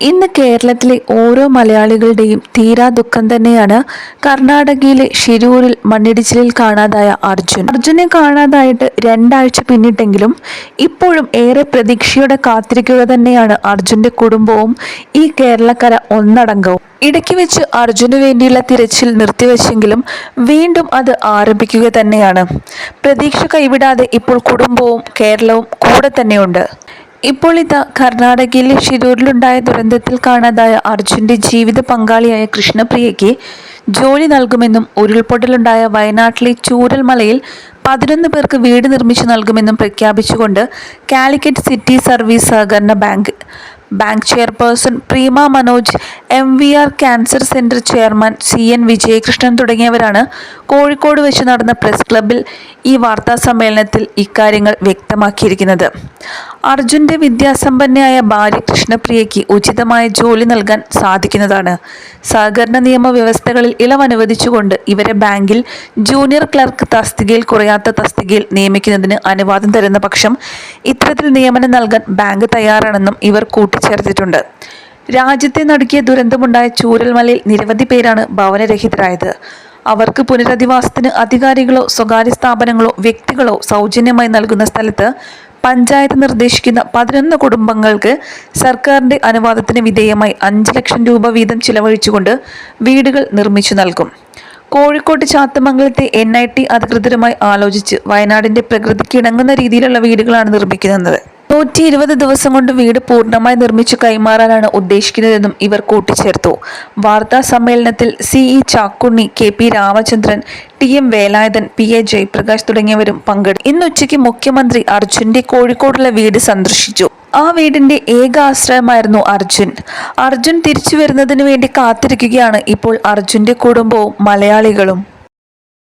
ഇന്ന് കേരളത്തിലെ ഓരോ മലയാളികളുടെയും തീരാ ദുഃഖം തന്നെയാണ് കർണാടകയിലെ ഷിരൂരിൽ മണ്ണിടിച്ചിലിൽ കാണാതായ അർജുൻ. അർജുനെ കാണാതായിട്ട് രണ്ടാഴ്ച പിന്നിട്ടെങ്കിലും ഇപ്പോഴും ഏറെ പ്രതീക്ഷയോടെ കാത്തിരിക്കുക തന്നെയാണ് അർജുന്റെ കുടുംബവും ഈ കേരളക്കര ഒന്നടങ്കവും ഇടയ്ക്ക് വെച്ച് അർജുന് വേണ്ടിയുള്ള തിരച്ചിൽ നിർത്തിവെച്ചെങ്കിലും വീണ്ടും അത് ആരംഭിക്കുക തന്നെയാണ്. പ്രതീക്ഷ കൈവിടാതെ ഇപ്പോൾ കുടുംബവും കേരളവും കൂടെ തന്നെയുണ്ട്. ഇപ്പോൾ ഇതാ കർണാടകയിലെ ഷിരൂരിലുണ്ടായ ദുരന്തത്തിൽ കാണാതായ അർജുന്റെ ജീവിത പങ്കാളിയായ കൃഷ്ണപ്രിയയ്ക്ക് ജോലി നൽകുമെന്നും ഉരുൾപൊട്ടലുണ്ടായ വയനാട്ടിലെ ചൂരൽമലയിൽ പതിനൊന്ന് പേർക്ക് വീട് നിർമ്മിച്ചു നൽകുമെന്നും പ്രഖ്യാപിച്ചുകൊണ്ട് കാലിക്കറ്റ് സിറ്റി സർവീസ് സഹകരണ bank bank chairperson Preema Manoj M V R cancer centre chairman C N Vijayakrishnan തുടങ്ങിയവരാണ് കോഴിക്കോട് വെച്ച് നടന്ന പ്രസ് ക്ലബിൽ ഈ വാർത്താ സമ്മേളനത്തിൽ ഇക്കാര്യങ്ങൾ വ്യക്തമാക്കിയിരിക്കുന്നത്. അർജുന്റെ വിദ്യാസമ്പന്നയായ ഭാര്യ കൃഷ്ണപ്രിയയ്ക്ക് ഉചിതമായ ജോലി നൽകാൻ സാധിക്കുന്നതാണ്. സഹകരണ നിയമ വ്യവസ്ഥകളിൽ ഇളവ് അനുവദിച്ചുകൊണ്ട് ഇവരെ ബാങ്കിൽ ജൂനിയർ ക്ലർക്ക് തസ്തികയിൽ കുറയാത്ത തസ്തികയിൽ നിയമിക്കുന്നതിന് അനുവാദം തരുന്ന പക്ഷം ഇത്തരത്തിൽ നിയമനം നൽകാൻ ബാങ്ക് തയ്യാറാണെന്നും ഇവർ കൂട്ടിച്ചേർത്തിട്ടുണ്ട്. രാജ്യത്തെ നടുക്കിയ ദുരന്തമുണ്ടായ ചൂരൽമലയിൽ നിരവധി പേരാണ് ഭവനരഹിതരായത്. അവർക്ക് പുനരധിവാസത്തിന് അധികാരികളോ സ്വകാര്യ സ്ഥാപനങ്ങളോ വ്യക്തികളോ സൗജന്യമായി നൽകുന്ന സ്ഥലത്ത് പഞ്ചായത്ത് നിർദ്ദേശിക്കുന്ന പതിനൊന്ന് കുടുംബങ്ങൾക്ക് സർക്കാരിന്റെ അനുവാദത്തിന് വിധേയമായി അഞ്ച് ലക്ഷം രൂപ വീതം ചിലവഴിച്ചുകൊണ്ട് വീടുകൾ നിർമ്മിച്ചു നൽകും. കോഴിക്കോട് ചാത്തമംഗലത്തെ എൻ ഐ ടി അധികൃതരുമായി ആലോചിച്ച് വയനാടിന്റെ പ്രകൃതിക്ക് ഇണങ്ങുന്ന രീതിയിലുള്ള വീടുകളാണ് നിർമ്മിക്കുന്നത് നൂറ്റി ഇരുപത് ദിവസം കൊണ്ട് വീട് പൂർണമായി നിർമ്മിച്ച് കൈമാറാനാണ് ഉദ്ദേശിക്കുന്നതെന്നും ഇവർ കൂട്ടിച്ചേർത്തു. വാർത്താ സമ്മേളനത്തിൽ C E Chakkunni K P Ramachandran T M Velayudhan P A Jayaprakash തുടങ്ങിയവരും പങ്കെടുത്തു. ഇന്ന് ഉച്ചയ്ക്ക് മുഖ്യമന്ത്രി അർജുന്റെ കോഴിക്കോടുള്ള വീട് സന്ദർശിച്ചു. ആ വീടിന്റെ ഏക ആശ്രയമായിരുന്നു അർജുൻ. അർജുൻ തിരിച്ചു വരുന്നതിന് വേണ്ടി കാത്തിരിക്കുകയാണ് ഇപ്പോൾ അർജുന്റെ കുടുംബവും മലയാളികളും.